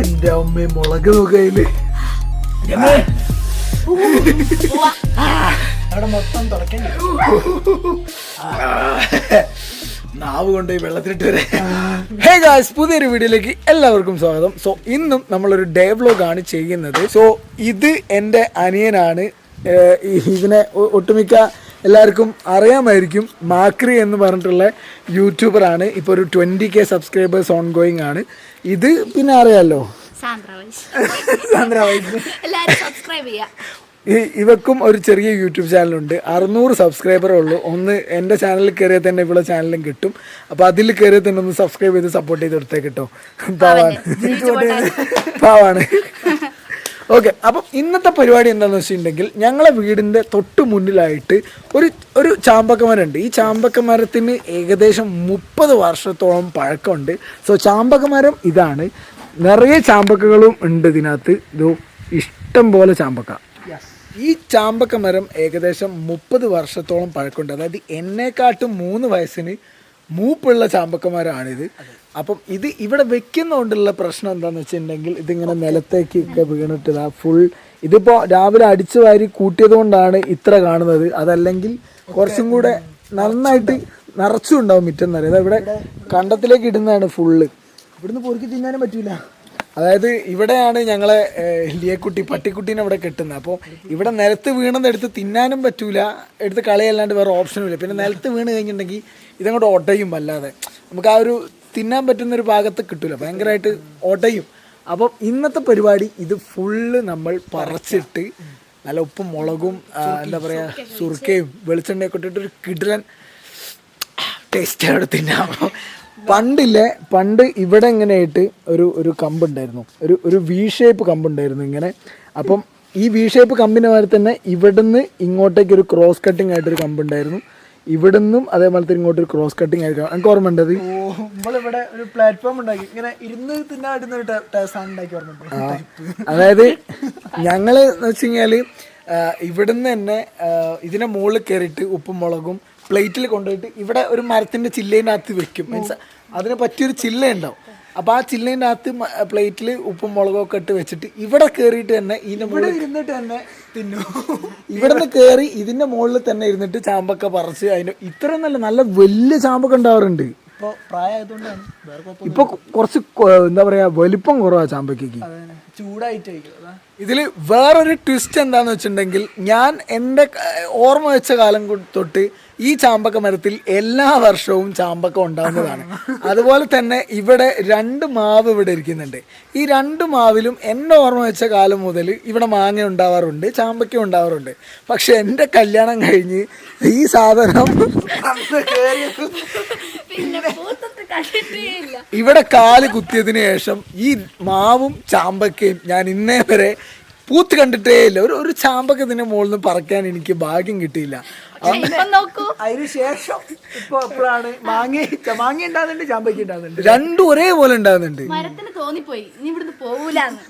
എന്റെ അമ്മ മുളക് നോക്കയിൽ മൊത്തം നാവ് കൊണ്ട് വെള്ളത്തിലിട്ട് വരെ. ഹേ ഗായ്സ് പുതിയൊരു വീഡിയോയിലേക്ക് എല്ലാവർക്കും സ്വാഗതം. സോ ഇന്നും നമ്മളൊരു ഡേ വ്ലോഗ് ആണ് ചെയ്യുന്നത്. സോ ഇത് എന്റെ അനിയനാണ്. ഇതിനെ ഒട്ടുമിക്ക എല്ലാവർക്കും അറിയാമായിരിക്കും മാക്രി എന്ന് പറഞ്ഞിട്ടുള്ള യൂട്യൂബറാണ് ഇപ്പോൾ ഒരു twenty K subscribers on going ആണ്. ഇത് പിന്നെ അറിയാമല്ലോ ഇവക്കും ഒരു ചെറിയ യൂട്യൂബ് ചാനലുണ്ട് അറുന്നൂറ് സബ്സ്ക്രൈബറേ ഉള്ളൂ. ഒന്ന് എന്റെ ചാനലിൽ കയറിയാൽ തന്നെ ഇവിടെ ചാനലും കിട്ടും. അപ്പോൾ അതിൽ കയറിയാൽ തന്നെ ഒന്ന് സബ്സ്ക്രൈബ് ചെയ്ത് സപ്പോർട്ട് ചെയ്ത് എടുത്തേ കിട്ടോ പാവാണ്. പാവാണ്. ഓക്കെ അപ്പം ഇന്നത്തെ പരിപാടി എന്താണെന്ന് വെച്ചിട്ടുണ്ടെങ്കിൽ ഞങ്ങളെ വീടിന്റെ തൊട്ട് മുന്നിലായിട്ട് ഒരു ഒരു ചാമ്പക്കമരമുണ്ട് ഈ ചാമ്പക്കമരത്തിന് ഏകദേശം മുപ്പത് വർഷത്തോളം പഴക്കമുണ്ട്. സോ ചാമ്പക്കമരം ഇതാണ്. നിറയെ ചാമ്പക്കകളും ഉണ്ട് ഇതിനകത്ത്. ഇത് ഇഷ്ടം പോലെ ചാമ്പക്ക. ഈ ചാമ്പക്കമരം ഏകദേശം മുപ്പത് വർഷത്തോളം പഴക്കമുണ്ട്. അതായത് എന്നെക്കാട്ടും മൂന്ന് വയസ്സിന് മൂപ്പുള്ള ചാമ്പക്കന്മാരാണിത്. അപ്പം ഇത് ഇവിടെ വെക്കുന്നതുകൊണ്ടുള്ള പ്രശ്നം എന്താണെന്ന് വെച്ചിട്ടുണ്ടെങ്കിൽ ഇതിങ്ങനെ നിലത്തേക്ക് ഒക്കെ വീണിട്ട് ആ ഫുൾ ഇതിപ്പോൾ രാവിലെ അടിച്ചു വാരി കൂട്ടിയത് കൊണ്ടാണ് ഇത്ര കാണുന്നത്. അതല്ലെങ്കിൽ കുറച്ചും കൂടെ നന്നായിട്ട് നിറച്ചും ഉണ്ടാവും മിറ്റം നിറയെ. ഇവിടെ കണ്ടത്തിലേക്ക് ഇടുന്നതാണ് ഫുള്ള് ഇവിടുന്ന് പൊറുക്കി തിന്നാനും പറ്റൂല. അതായത് ഇവിടെയാണ് ഞങ്ങളെ ലിയക്കുട്ടി പട്ടിക്കുട്ടീനെ ഇവിടെ കെട്ടുന്നത്. അപ്പോൾ ഇവിടെ നിലത്ത് വീണെന്ന് എടുത്ത് തിന്നാനും പറ്റൂല. എടുത്ത് കളയല്ലാണ്ട് വേറെ ഓപ്ഷനും ഇല്ല. പിന്നെ നിലത്ത് വീണ് കഴിഞ്ഞിട്ടുണ്ടെങ്കിൽ ഇതങ്ങോട്ട് ഓട്ടയും വല്ലാതെ നമുക്ക് ആ ഒരു തിന്നാൻ പറ്റുന്ന ഒരു ഭാഗത്ത് കിട്ടൂല. ഭയങ്കരമായിട്ട് ഓട്ടയും. അപ്പം ഇന്നത്തെ പരിപാടി ഇത് ഫുള്ള് നമ്മൾ പറിച്ചിട്ട് നല്ല ഉപ്പും മുളകും എന്താ പറയുക സുർക്കയും വെളിച്ചെണ്ണയൊക്കെ ഇട്ടിട്ട് ഒരു കിടിലൻ ടേസ്റ്റ് അവിടെ തിന്നാം പണ്ടില്ലേ പണ്ട് ഇവിടെ ഇങ്ങനെയായിട്ട് ഒരു ഒരു കമ്പുണ്ടായിരുന്നു ഒരു ഒരു വി ഷേപ്പ് കമ്പുണ്ടായിരുന്നു ഇങ്ങനെ. അപ്പം ഈ വി ഷേപ്പ് കമ്പിന്റെ മാതിരി തന്നെ ഇവിടുന്ന് ഇങ്ങോട്ടേക്ക് ഒരു ക്രോസ് കട്ടിങ് ആയിട്ടൊരു കമ്പുണ്ടായിരുന്നു ഇവിടുന്നും അതേപോലെ തന്നെ ഇങ്ങോട്ട് ഒരു ക്രോസ് കട്ടിങ് ആയിരിക്കും എനിക്ക് ഓർമ്മ ഉണ്ടത് നമ്മളിവിടെ ഒരു പ്ലാറ്റ്ഫോം ഉണ്ടാക്കി. ഇങ്ങനെ ഇരുന്ന് ഓർമ്മ അതായത് ഞങ്ങൾ എന്ന് വെച്ച് കഴിഞ്ഞാൽ ഇവിടുന്ന് തന്നെ ഇതിനെ മുകളിൽ കയറിയിട്ട് ഉപ്പും മുളകും പ്ലേറ്റിൽ കൊണ്ടുപോയിട്ട് ഇവിടെ ഒരു മരത്തിന്റെ ചില്ലേന്റെ അകത്ത് വെക്കും. മീൻസ് അതിന് പറ്റിയൊരു ചില്ല ഉണ്ടാവും അപ്പൊ ആ ചില്ലിന്റെ അകത്ത് പ്ലേറ്റിൽ ഉപ്പും മുളകും ഒക്കെ ഇട്ട് വെച്ചിട്ട് ഇവിടെ കയറിയിട്ട് തന്നെ ഇതിന്റെ മുകളിൽ ഇരുന്നിട്ട് തന്നെ തിന്നു. ഇവിടുന്ന് കയറി ഇതിന്റെ മുകളിൽ തന്നെ ഇരുന്നിട്ട് ചാമ്പൊക്കെ പറിച്ച് അതിന് ഇത്ര നല്ല നല്ല വലിയ ചാമ്പൊക്കെ ഉണ്ടാവാറുണ്ട്. ഇപ്പൊ പ്രായമായതുകൊണ്ടാണ് വേറെ കുഴപ്പം ഇപ്പൊ കുറച്ച് കൊ- എന്താ പറയാ വലിപ്പം കുറവാ ചാമ്പയ്ക്ക് അതന്നെ. ചൂടായിട്ടായിരിക്കും. അതാ. ഇതിൽ വേറൊരു ട്വിസ്റ്റ് എന്താന്ന് വെച്ചിട്ടുണ്ടെങ്കിൽ ഞാൻ എന്റെ ക- ഓർമ്മ വെച്ച കാലം കൊ- തൊട്ട് ഈ ചാമ്പക്ക മരത്തിൽ എല്ലാ വർഷവും ചാമ്പക്ക ഉണ്ടാകുന്നതാണ് അതുപോലെ തന്നെ ഇവിടെ രണ്ട് മാവ് ഇവിടെ ഇരിക്കുന്നുണ്ട്. ഈ രണ്ട് മാവിലും എന്റെ ഓർമ്മ വെച്ച കാലം മുതൽ ഇവിടെ മാങ്ങ ഉണ്ടാവാറുണ്ട് ചാമ്പക്ക ഉണ്ടാവാറുണ്ട്. പക്ഷെ എന്റെ കല്യാണം കഴിഞ്ഞ് ഈ സാധനം ഇവിടെ കാൽ കുത്തിയതിന് ശേഷം ഈ മാവും ചാമ്പക്കയും ഞാൻ ഇന്നേ വരെ പൂത്ത് കണ്ടിട്ടേ ഇല്ല. ഒരു ഒരു ചാമ്പക്ക മുകളിൽ നിന്ന് പറക്കാൻ എനിക്ക് ഭാഗ്യം കിട്ടിയില്ല. പക്ഷെ ഇപ്പൊ നോക്കൂ അതിന് ശേഷം ഇപ്പൊ എപ്പോഴാണ് മാങ്ങ മാങ്ങ ഉണ്ടാകുന്നുണ്ട് ചാമ്പയ്ക്ക് ഉണ്ടാകുന്നുണ്ട്. രണ്ടും ഒരേപോലെ ഉണ്ടാകുന്നുണ്ട്. മരത്തിന് തോന്നിപ്പോയി. ഇനി ഇവിടുന്ന് പോവൂലെന്ന്.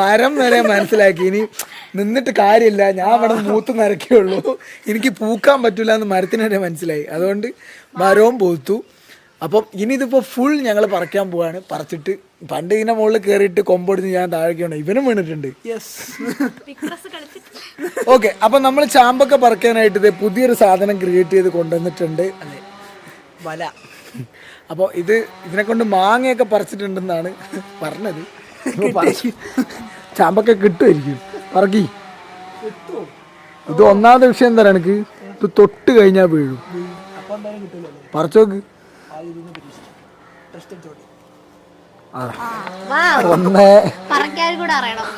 മരം വരെ മനസ്സിലാക്കി. ഇനി നിന്നിട്ട് കാര്യമില്ല. ഞാൻ ഇവിടെ മൂത്ത് നരക്കുള്ളൂ എനിക്ക് പൂക്കാൻ പറ്റൂല എന്ന് മരത്തിന് വരെ മനസ്സിലായി. അതുകൊണ്ട് മരവും പൂത്തു. അപ്പം ഇനി ഇതിപ്പോൾ ഫുൾ ഞങ്ങൾ പറിക്കാൻ പോവാണ്. പറിച്ചിട്ട് പണ്ട് ഇതിനെ മുകളിൽ കയറിയിട്ട് കൊമ്പൊടിഞ്ഞ് ഞാൻ താഴേക്കാണ് ഇവനും വീണിട്ടുണ്ട്. യെസ് ഓക്കെ അപ്പൊ നമ്മൾ ചാമ്പൊക്കെ പറിക്കാനായിട്ട് ഇത് പുതിയൊരു സാധനം ക്രിയേറ്റ് ചെയ്ത് കൊണ്ടുവന്നിട്ടുണ്ട്. വല. അപ്പോൾ ഇത് ഇതിനെ കൊണ്ട് മാങ്ങയൊക്കെ പറിച്ചിട്ടുണ്ടെന്നാണ് പറഞ്ഞത്. ചാമ്പൊക്കെ കിട്ടുമായിരിക്കും. പറക്കി. ഇത് ഒന്നാമത്തെ വിഷയം എന്താ എനിക്ക് ഇത് തൊട്ട് കഴിഞ്ഞാൽ വീഴും. പറിച്ചോക്ക് ആദ്യം ഇതിന്ന് പരീക്ഷിച്ചു ടെസ്റ്റ് ചോട്ടി ആ. വാ. ഒന്ന് പറക്കാൻ കൂടെ അറിയണം.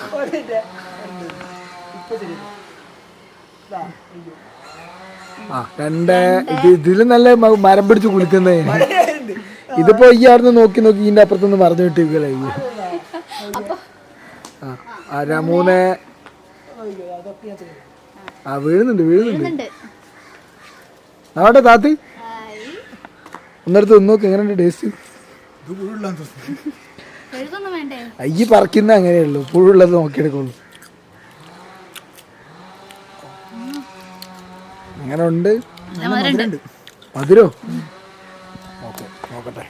ആ രണ്ട്. ഇതിൽ നല്ല മരം പിടിച്ച് കുളിക്കുന്നേ. ഇതിപ്പോ ഈ ആടുന്ന് നോക്കി നോക്കി ഇതിന്റെ അപ്പുറത്തൊന്ന് മറന്നു കിട്ടിയിരിക്കല്ലേ അപ്പൊ ആ. ആ വീഴുന്നുണ്ട് വീഴുന്നുണ്ട്. ആവട്ടെ അവിടെ താത്ത്. ഒന്നെടുത്ത് ഒന്ന് നോക്ക് എങ്ങനെയുണ്ട് ടേസ്റ്റ്. അയ്യ പറിക്കുന്ന അങ്ങനെയുള്ളൂ പുഴുള്ളത് നോക്കിയെടുക്കുള്ളൂ. അങ്ങനെ ഉണ്ട് മധുരോ? ഓക്കെ നോക്കട്ടെ.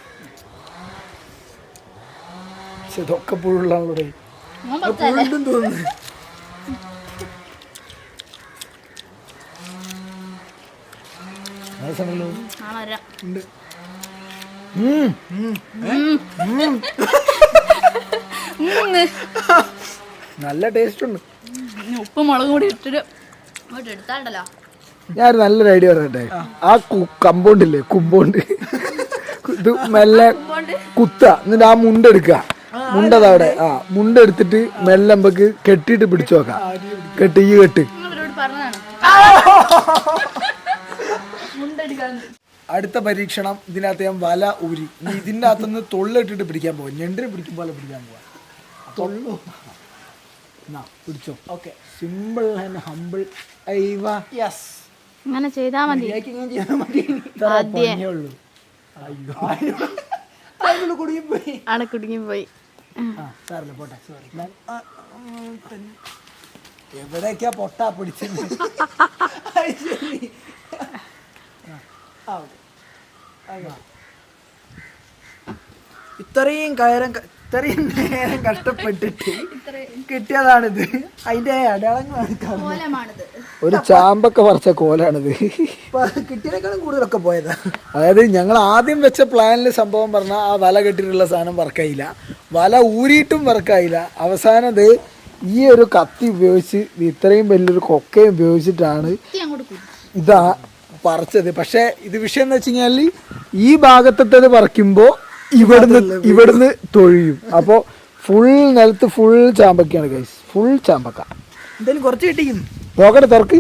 പക്ഷെ ഇതൊക്കെ പുഴുള്ളാണല്ലോ തോന്നുന്നു മനസ്സിലല്ലോ നല്ല ടേസ്റ്റ് ഉണ്ട്. ഉപ്പ് മുളക് കൂടി ഇട്ടിട്ട് ഞാൻ എടുത്താണ്ടല്ലോ. നല്ലൊരു ഐഡിയ പറയട്ടെ. ആ. കമ്പൗണ്ട് ഇല്ലേ കുമ്പൗണ്ട്. ഇത് മെല്ലെ കുത്ത എന്നിട്ട് ആ മുണ്ടെടുക്ക മുണ്ടതവിടെ ആ മുണ്ടെടുത്തിട്ട് മെല്ലെ നമുക്ക് കെട്ടിട്ട് പിടിച്ചു നോക്കാം. കെട്ടി ഈ കെട്ട്. അടുത്ത പരീക്ഷണം ഇതിനകത്ത് ഞാൻ വല ഊരി. ഇനി ഇതിന്റെ അകത്തുനിന്ന് തൊള്ളിട്ടിട്ട് പിടിക്കാൻ പോകും ഞണ്ടിനെ പിടിക്കും പോലെ പിടിക്കാൻ പോവാം. തൊള്ളു. എന്നാ പിടിച്ചോ. ഓക്കെ. സിമ്പിൾ ആൻഡ് ഹമ്പിൾ ഐവ യെസ് അങ്ങനെ ചെയ്താ മതി. ഇങ്ങനെ ചെയ്താൽ മതി. കുടുങ്ങി പോയി ആ സാറില്ല പോട്ടെ. സോറി എവിടേക്കാ പൊട്ടാ പിടിച്ചത്? ഇത്രയും കയരം ഇത്രയും നേരം കഷ്ടപ്പെട്ടിട്ട് കിട്ടിയതാണിത്. അതിന്റെ അടയാളങ്ങളാണ്. ഒരു ചാമ്പൊക്കെ പറിച്ച കോലാണിത്. കിട്ടിയതിനേക്കാളും കൂടുതലൊക്കെ പോയതാ. അതായത് ഞങ്ങൾ ആദ്യം വെച്ച പ്ലാനിൽ സംഭവം പറഞ്ഞാൽ ആ വല കെട്ടിട്ടുള്ള സാധനം വർക്കായില്ല വല ഊരിയിട്ടും വർക്കായില്ല അവസാനം ഇത് ഈ ഒരു കത്തി ഉപയോഗിച്ച് ഇത് ഇത്രയും വലിയൊരു കൊക്കയും ഉപയോഗിച്ചിട്ടാണ് ഇതാ പറിച്ചത്. പക്ഷേ ഇത് വിഷയം എന്ന് വെച്ച് കഴിഞ്ഞാൽ ഈ ഭാഗത്തത് പറിക്കുമ്പോൾ ഇവിടുന്ന് ഇവിടുന്ന് തൊഴിയും. അപ്പോൾ ഫുൾ നിലത്ത് ഫുൾ ചാമ്പക്കയാണ് ഗൈസ് ഫുൾ ചാമ്പക്ക. എന്തായാലും കുറച്ച് കിട്ടിക്കുന്നു നോക്കട്ടെ തുറക്ക്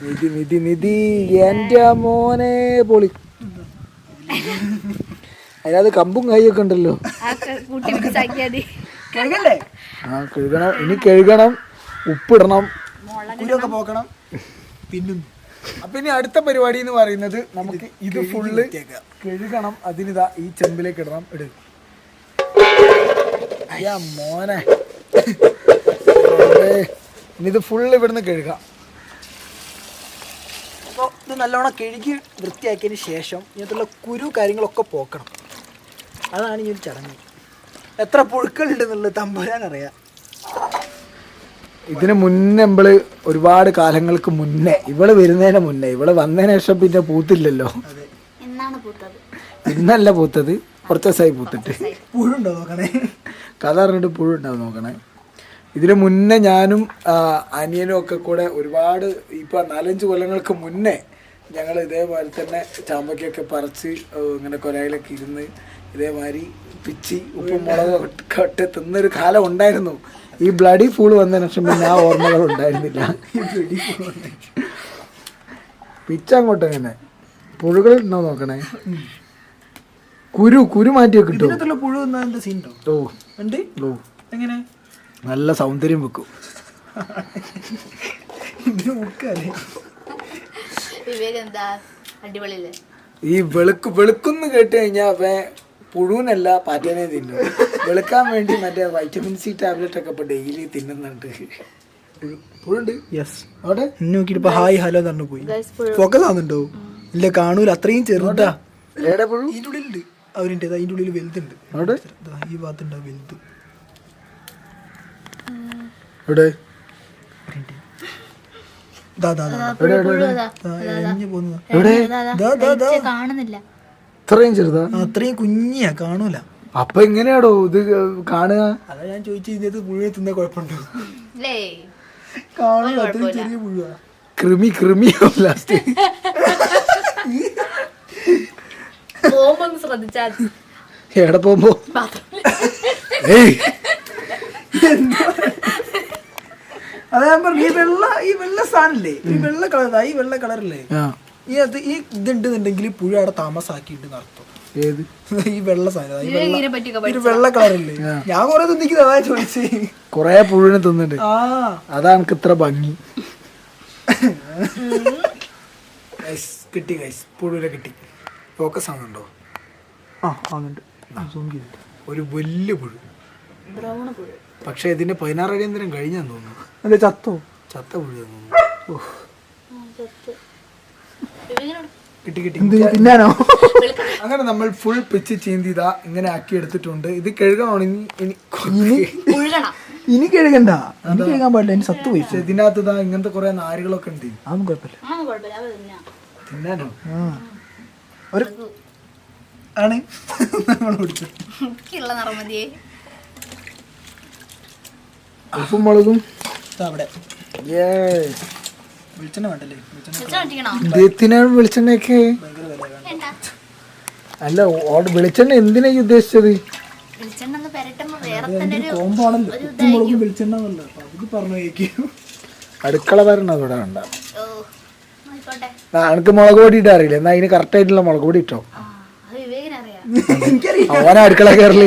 നിധി നിധി നിധി എന്റെ മോനെ പൊളി. അതിനകത്ത് കമ്പും കൈയൊക്കെ ഉണ്ടല്ലോ. ആ കഴുകണം. ഇനി കഴുകണം ഉപ്പിടണം. കുരുവൊക്കെ പോക്കണം. പിന്നും. അപ്പൊ ഇനി അടുത്ത പരിപാടി എന്ന് പറയുന്നത് നമുക്ക് ഇത് ഫുള്ള് കഴുകണം. അതിനിതാ ഈ ചെമ്പിലേക്ക് ഇടണം. ഇട. അയ്യാ മോനെ. ഇനിത് ഇനി ഇത് ഫുള്ള് ഇവിടുന്ന് കഴുകാം. അപ്പോൾ ഇത് നല്ലോണം കഴുകി വൃത്തിയാക്കിയതിന് ശേഷം ഇതിനകത്തുള്ള കുരു കാര്യങ്ങളൊക്കെ പോക്കണം. അതാണ് ഈ ഒരു ചടങ്ങ്. എത്ര പുഴുക്കളുണ്ടെന്നുള്ളത് തമ്പുരാൻ അറിയാം ഇതിന് മുന്നേ നമ്മൾ ഒരുപാട് കാലങ്ങൾക്ക് മുന്നേ ഇവൾ വരുന്നതിന് മുന്നേ ഇവൾ വന്നതിന് ശേഷം പിന്നെ പൂത്തില്ലല്ലോ. ഇന്നല്ല പൂത്തത് കുറച്ച് ദിവസമായി പൂത്തിട്ട്. പുഴുണ്ടോ നോക്കണേ? കഥ അറിഞ്ഞിട്ട് പുഴുണ്ടോ നോക്കണേ. ഇതിന് മുന്നേ ഞാനും അനിയനും ഒക്കെ കൂടെ ഒരുപാട് ഇപ്പൊ നാലഞ്ച് കൊല്ലങ്ങൾക്ക് മുന്നേ ഞങ്ങൾ ഇതേപോലെ തന്നെ ചാമ്പയ്ക്കൊക്കെ പറിച്ച് ഇങ്ങനെ കൊലയിലൊക്കെ ഇരുന്ന് ഇതേമാതിരി പിച്ചി ഉപ്പും മുളകൊക്കെ ഇട്ട് തിന്നൊരു കാലം ഉണ്ടായിരുന്നു. ഈ ബ്ലഡി ഫൂൾ വന്നതിന് ശേഷം പിന്നെ ആ ഓർമ്മകൾ ഉണ്ടായിരുന്നില്ല. പിച്ച അങ്ങോട്ട് എങ്ങനെ? പുഴുകൾ ഉണ്ടോ നോക്കണേ? കുരു കുരു മാറ്റി കിട്ടും നല്ല സൗന്ദര്യം വെക്കും. ഈ വെളുക്ക് വെളുക്കുന്ന് കേട്ട് കഴിഞ്ഞാൽ പുഴുവിനല്ല പാറ്റേനെ തിന്നും. വെളുക്കാൻ വേണ്ടി മറ്റേ വൈറ്റമിൻ സി ടാബ്ലറ്റ് ഒക്കെ ഡെയിലി തിന്നുന്നുണ്ട്. പുഴുണ്ട്? യെസ് അവിടെ? എന്നെ നോക്കിയിട്ട് ഇപ്പൊ ഹായ് ഹലോ പറഞ്ഞു പോയി. ഗൈസ് ഫോക്കസ് ആവുന്നുണ്ടോ? ഇല്ല കാണൂല അത്രയും ചെറുതാ. പുഴു? ഉള്ളിലുണ്ട്. അവരുണ്ട് അതിന്റെ ഉള്ളിൽ വലുതുണ്ട്. അവിടെ? ദാ ഈ വലുത്. എവിടെ? കാണുന്നില്ല. ഇത്രയും ചെറുതാ? അത്രയും കുഞ്ഞിയാ കാണൂല. അപ്പൊ എങ്ങനെയാടോ ഇത് കാണുക? അതാ ഞാൻ ചോദിച്ചു ഇതിനകത്ത് പുഴുവിനെ തിന്ന കുഴപ്പമുണ്ടോ? കാണൂല അത്രയും ചെറിയ പുഴുവാ കൃമി കൃമി ലാസ്റ്റ് ശ്രദ്ധിച്ചാൽ. എവിടെ പോകുമ്പോ? ഏയ്. അതാ ഞാൻ പറഞ്ഞു ഈ വെള്ള ഈ വെള്ള സാധനല്ലേ ഈ വെള്ള കളർ ഈ വെള്ള കളറല്ലേ? ആ. ഈ അത് ഈ ഇതുണ്ടെന്നുണ്ടെങ്കിൽ പുഴ അവിടെ താമസാക്കിയിട്ട് നടത്തും ഏത്? ഈ വെള്ള സാധനം ഈ വെള്ള ഒരു വെള്ള കളറല്ലേ ഞാൻ കുറെ തിന്നിക്കുന്നത് അതാ ചോദിച്ചേ. കൊറേ പുഴുവിനെ തിന്നുന്നുണ്ട് ആ. അതാണ് എനിക്ക് ഇത്ര ഭംഗി. കിട്ടി ഗൈസ് പുഴുവിനെ കിട്ടി. ഫോക്കസ് ആവുന്നുണ്ടോ? ആ ആവുന്നുണ്ട്. ഒരു വലിയ പുഴു. പക്ഷെ ഇതിന്റെ പതിനാറ് അടിയന്തരം കഴിഞ്ഞാന്ന് തോന്നുന്നു. അല്ലേ ചത്തോ? ചത്ത പുഴു തോന്നുന്നു. ആ, ചത്ത്. കിട്ടി കിട്ടി എന്ത് തിന്നാനോ അങ്ങനെ നമ്മൾ ഫുൾ പിച്ച് ചീന്തിതാ ഇങ്ങനെ ആക്കി എടുത്തിട്ടുണ്ട്. ഇത് കഴുകണം ഇനി ഇനി ഉഴുകണം. ഇനി കഴുകണ്ട. ഇനി കഴുകാൻ പാടില്ല ഇനി സത്ത് പോയി. ഇതിനകത്ത് ഇതാ ഇങ്ങനത്തെ കുറെ നാരുകളൊക്കെ ഉണ്ട്. അതൊന്നും കുഴപ്പമില്ല. തിന്നാനോ? ഒരു ആണ്. നമ്മൾ ഉപ്പും മുളകും. അവിടെ. Yes. വെളിച്ചെണ്ണ വേണ്ടല്ലേ? വെളിച്ചെണ്ണ വെളിച്ചെണ്ണയൊക്കെ? അല്ല വെളിച്ചെണ്ണ എന്തിനാ ഈ ഉദ്ദേശിച്ചത്? അടുക്കള വരണ ഇവിടെ വേണ്ട. എനിക്ക് മുളക് പൊടി ഇടാൻ അറിയില്ല. എന്നാ അതിന് കറക്റ്റ് ആയിട്ടുള്ള മുളക് പൊടി ഇട്ടോ. അവന അടുക്കള കയറൽ.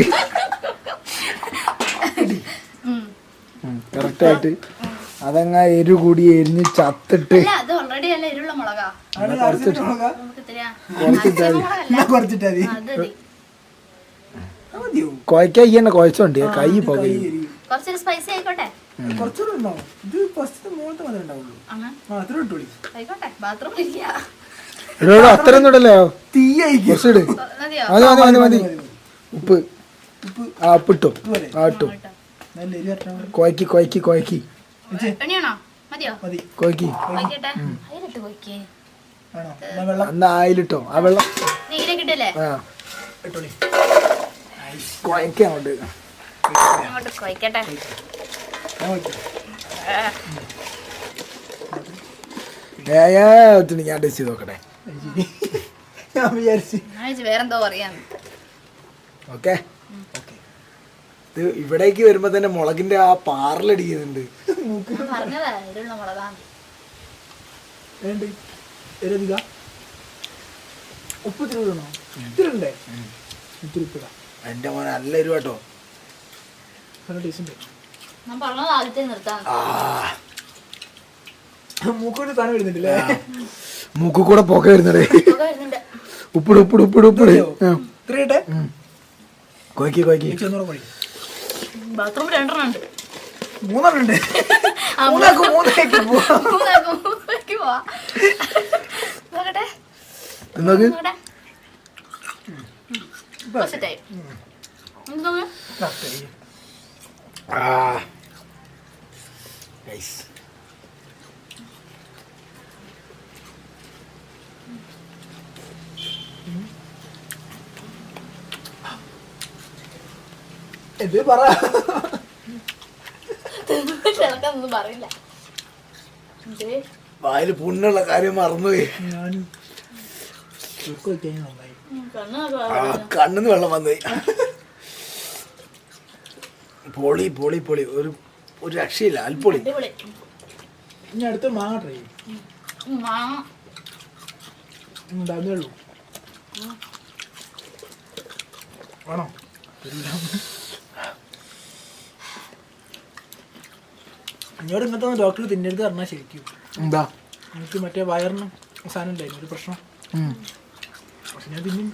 കറക്റ്റ് ആയിട്ട്. അതങ്ങ എരു കൂടി എരിഞ്ഞ് ചത്തിട്ട്. അല്ല അത് ഓൾറെഡി അല്ല എരിവുള്ള മുളകാ? ആണ് അരച്ചിട്ട് മുളകാ? നമുക്ക് ഇത്തിരി കുറച്ചിട്ടാ മതി. മുളകല്ല? കുറച്ചിട്ടാ മതി. അത് മതി. അത് മതിയോ? കുഴക്കാൻ ഈ തന്നെ കുഴച്ചോണ്ട് കൈ പോകും കുറച്ചൊരു സ്പൈസി ആയിക്കോട്ടെ? കുറച്ചുകൂടെ ഉണ്ടാവും. ഇത് ഫസ്റ്റ് മുകളിലത്തെ മാത്രമേ ഉണ്ടാവുള്ളൂ. അങ്ങനെ ആ അത്ര ഇട്ടോളി. ആയിക്കോട്ടെ ബാത്റൂമിൽ ഇരിക്കുക ഇവിടെ അത്ര ഒന്നും ഇടല്ലോ? തീ അയക്കും മതിയോ? മതി മതി മതി മതി. ഉപ്പ്. ഉപ്പ്. ആ ഉപ്പിട്ടു. ആ ഇട്ടു. നല്ല എരി വരട്ടെ. കുഴക്കി കുഴക്കി കുഴക്കി എന്നാ ആയിലിട്ടോ ആ വെള്ളം. അങ്ങോട്ട്. കൊയ്ക്കട്ടെ ഞാൻ ടേസ്റ്റ് ചെയ്ത് നോക്കട്ടെ. ഞാൻ വിചാരിച്ചു. വേറെന്തോ പറയാ ഓക്കെ. ഇത് ഇവിടേക്ക് വരുമ്പോ തന്നെ മുളകിന്റെ ആ പാറലടിക്കുന്നുണ്ട്. ഞാൻ പറഞ്ഞതാ എരിവുള്ള മുളകാന്ന് വേണ്ട എരധിക ഉപ്പ് ഇത്തിരി ഇടണോ? ഇത്തിരി ഉണ്ടേ ഇത്തിരി ഉപ്പിടാം എന്റെ മോനെ നല്ല ഒരു കേട്ടോ. നല്ല ടേസ്റ്റ് മൂക്കൊരു സാധനം വരുന്നുണ്ടല്ലേ മൂക്ക് കൂടെ ഒക്കെ വരുന്നുണ്ട്. ഉപ്പിട് ഉപ്പിട് കൊയ്ക്കി കൊയ്ക്കി. ബാത്റൂമിൽ രണ്ടെണ്ണം ഉണ്ട്. മൂന്നെണ്ണം ഉണ്ട് മൂന്നാക്കും മൂന്നാക്കും. മൂന്നാക്കും. മൂന്നാക്കി പോവാ. നോക്കട്ടെ. നോക്ക് നോക്കട്ടെ? ആ. Nice. എന്ത് പറ. പറയില്ല? വായിൽ പുണ്ണുള്ള കാര്യം മറന്നുപോയി. കണ്ണിന്ന് വെള്ളം വന്നുപോയി പൊളി പൊളി പൊളി. ഒരു ഒരു രക്ഷയില്ല. അൽപ്പൊളി. ഇനി അടുത്ത മാങ്ങ ട്രൈ ഉണ്ടാകുന്നേ ഉള്ളൂ. വേണോ. എന്നോട് ഇങ്ങനത്തെ ഡോക്ടർ തിന്നരുത് പറഞ്ഞാൽ ശരിക്കും. എന്താ? എനിക്ക് മറ്റേ വയറിന് സാധനം ഉണ്ടായിരുന്നു ഒരു പ്രശ്നം. ഉം. പക്ഷെ ഞാൻ തിന്നും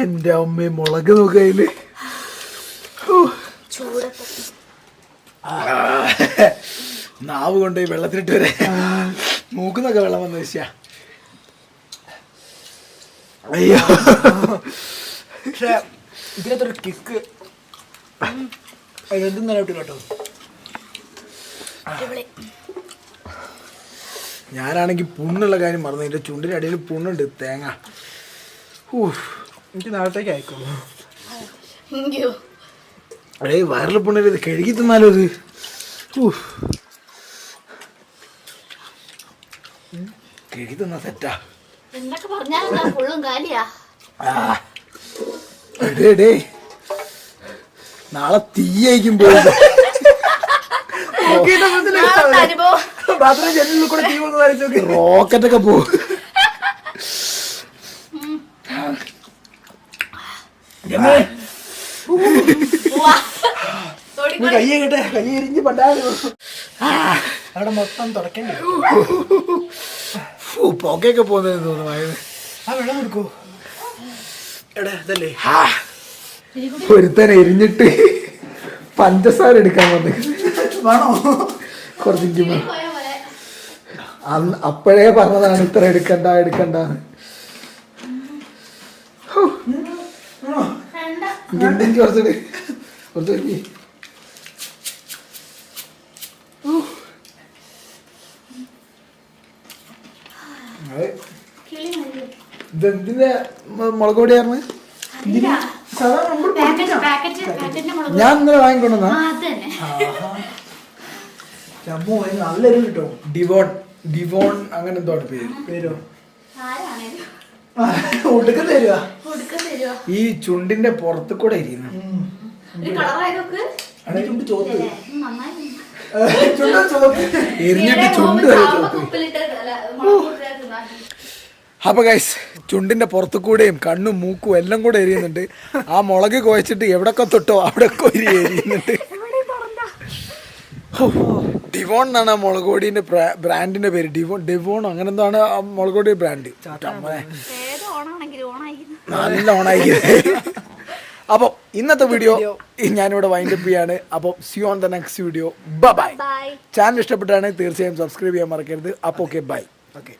എന്റെ അമ്മ മുളക് നോക്കയിൽ നാവ് കൊണ്ടുപോയി വെള്ളത്തിലിട്ട് വരെ. മൂക്കുന്നൊക്കെ വെള്ളം വന്നു വെച്ചാ അയ്യോ. പക്ഷെ ഇതിനകത്തൊരു കിക്ക് എന്തും നല്ല കിട്ടില്ല കേട്ടോ. ഞാനാണെങ്കിൽ പുണ്ണുള്ള കാര്യം മറന്നു. എന്റെ ചുണ്ടിന്റെ അടിയിൽ പുണ്ണുണ്ട്. തേങ്ങ. ഊഫ്. എനിക്ക് നാളത്തേക്ക് അയക്കുള്ളൂ അടേ വയറിൽ പുണ്ണിൽ ഇത് കഴുകി തിന്നാലോ ഇത്. കഴുകി തിന്നാ സെറ്റാ ഫുള്ളും കാലിയാ. എടേ. നാളെ തീയയിക്കും പോകും റോക്കറ്റ് ഒക്കെ പോകും പോവാ. ഓടിക്കോ. കൈ കേട്ടെ കൈ എരിഞ്ഞ് പണ്ടാകും അവിടെ മൊത്തം തുടക്കേണ്ടി? വരും. പൊക്കയൊക്കെ പോകുന്നതെന്ന് തോന്നുന്നു. ആ വെള്ളം കൊടുക്കൂ. എടാ ഇതല്ലേ? ഹാ. ഒരുത്തൻ എരിഞ്ഞിട്ട് പഞ്ചസാര എടുക്കാൻ വന്നു. വേണോ? കുറച്ച് അന്ന് അപ്പോഴേ പറഞ്ഞതാണ് ഇത്ര എടുക്കണ്ട എടുക്കണ്ട. കുറച്ചിട്ട് കുറച്ച് ഇഞ്ചി. അത് കിളി മതി ഇതെന്തിന്റെ മുളക് പൊടിയായിരുന്നു? ഞാൻ ഇന്നലെ വാങ്ങിക്കൊണ്ടുവന്ന? നല്ലൊരു കിട്ടോ. ഡിവോൺ ഡിവോൺ അങ്ങനെ എന്തോ പേര്. പേരോ? ഒടുക്കം തരുക ഈ ചുണ്ടിന്റെ പുറത്തു കൂടെ ഇരിക്കുന്നു ചുണ്ട് എരിഞ്ഞിട്ട് ചുണ്ട് അപ്പൊ ഗൈസ് ചുണ്ടിന്റെ പുറത്തു കൂടെയും കണ്ണും മൂക്കും എല്ലാം കൂടെ എരിയുന്നുണ്ട്. ആ മുളക് കുഴച്ചിട്ട് എവിടൊക്കെ തൊട്ടോ അവിടൊക്കെ ഒരു എരിയുന്നുണ്ട്. ഡിവോൺ എന്നാണ് ആ മുളക് പൊടിന്റെ ബ്രാൻഡിന്റെ പേര്. ഡിവോൺ ഡിവോൺ അങ്ങനെ എന്താണ് ആ മുളക് പൊടി ബ്രാൻഡ് ഏത് ഓണാണെങ്കിലും ഓണായിരിക്കും നല്ല ഓണായി. അപ്പോൾ ഇന്നത്തെ വീഡിയോ ഞാനിവിടെ വൈൻഡ് അപ്പ് ചെയ്യാണ്. അപ്പോൾ see on the next video bye bye channel ഇഷ്ടപ്പെട്ടാണ് തീർച്ചയായും സബ്സ്ക്രൈബ് ചെയ്യാൻ മറക്കരുത്. അപ്പോൾ ഓക്കെ ബൈ ഓക്കെ